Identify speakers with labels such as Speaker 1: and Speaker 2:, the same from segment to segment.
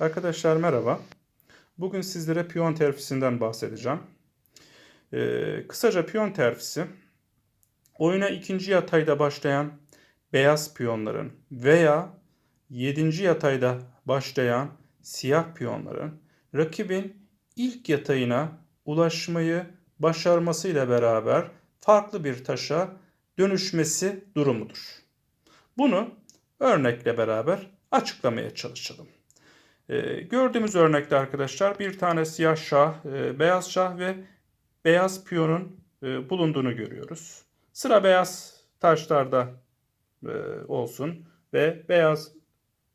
Speaker 1: Arkadaşlar merhaba. Bugün sizlere piyon terfisinden bahsedeceğim. Ee, kısaca piyon terfisi, oyuna ikinci yatayda başlayan beyaz piyonların veya yedinci yatayda başlayan siyah piyonların rakibin ilk yatayına ulaşmayı başarmasıyla beraber farklı bir taşa dönüşmesi durumudur. Bunu örnekle beraber açıklamaya çalışalım. Ee, gördüğümüz örnekte arkadaşlar bir tane siyah şah, e, beyaz şah ve beyaz piyonun e, bulunduğunu görüyoruz. Sıra beyaz taşlarda e, olsun ve beyaz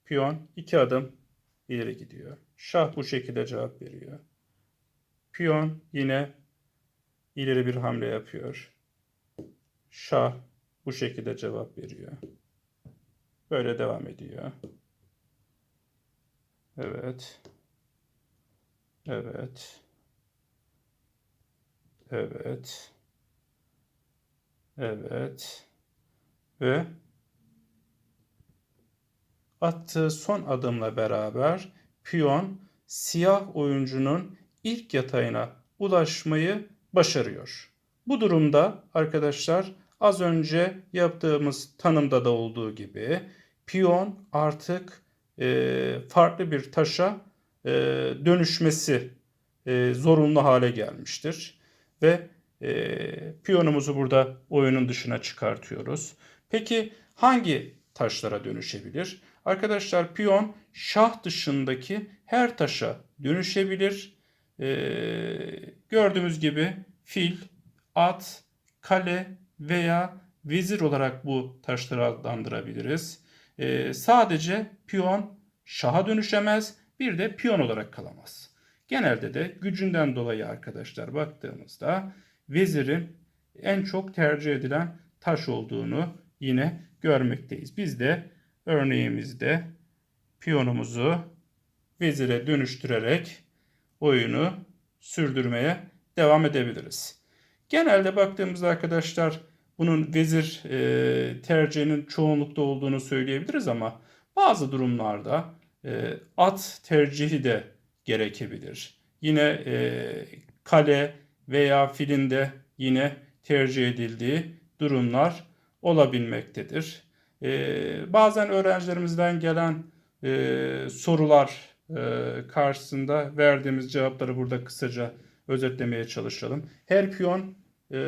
Speaker 1: piyon iki adım ileri gidiyor. Şah bu şekilde cevap veriyor. Piyon yine ileri bir hamle yapıyor. Şah bu şekilde cevap veriyor. Böyle devam ediyor. Evet. Evet. Evet. Evet. Ve attığı son adımla beraber piyon siyah oyuncunun ilk yatayına ulaşmayı başarıyor. Bu durumda arkadaşlar az önce yaptığımız tanımda da olduğu gibi piyon artık e, farklı bir taşa e, dönüşmesi e, zorunlu hale gelmiştir. Ve e, piyonumuzu burada oyunun dışına çıkartıyoruz. Peki hangi taşlara dönüşebilir? Arkadaşlar piyon şah dışındaki her taşa dönüşebilir. E, gördüğümüz gibi fil, at, kale veya vezir olarak bu taşları adlandırabiliriz. E, sadece piyon şaha dönüşemez, bir de piyon olarak kalamaz. Genelde de gücünden dolayı arkadaşlar baktığımızda vezirin en çok tercih edilen taş olduğunu yine görmekteyiz. Biz de örneğimizde piyonumuzu vezire dönüştürerek oyunu sürdürmeye devam edebiliriz. Genelde baktığımızda arkadaşlar bunun vezir e, tercihinin çoğunlukta olduğunu söyleyebiliriz ama bazı durumlarda e, at tercihi de gerekebilir. Yine e, kale veya filinde yine tercih edildiği durumlar olabilmektedir. E, bazen öğrencilerimizden gelen e, sorular e, karşısında verdiğimiz cevapları burada kısaca özetlemeye çalışalım. Her piyon e,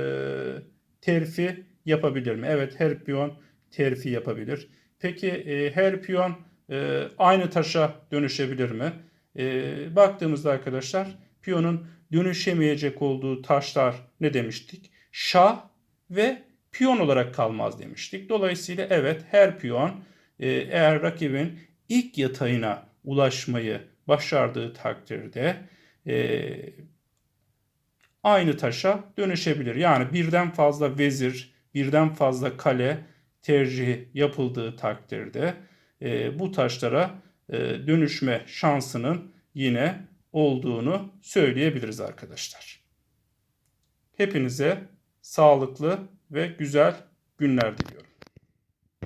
Speaker 1: terfi yapabilir mi? Evet her piyon terfi yapabilir. Peki e, her piyon e, aynı taşa dönüşebilir mi? E, baktığımızda arkadaşlar piyonun dönüşemeyecek olduğu taşlar ne demiştik? Şah ve piyon olarak kalmaz demiştik. Dolayısıyla evet her piyon e, eğer rakibin ilk yatayına ulaşmayı başardığı takdirde e, aynı taşa dönüşebilir. Yani birden fazla vezir, birden fazla kale tercihi yapıldığı takdirde e, bu taşlara e, dönüşme şansının yine olduğunu söyleyebiliriz arkadaşlar. Hepinize sağlıklı ve güzel günler diliyorum.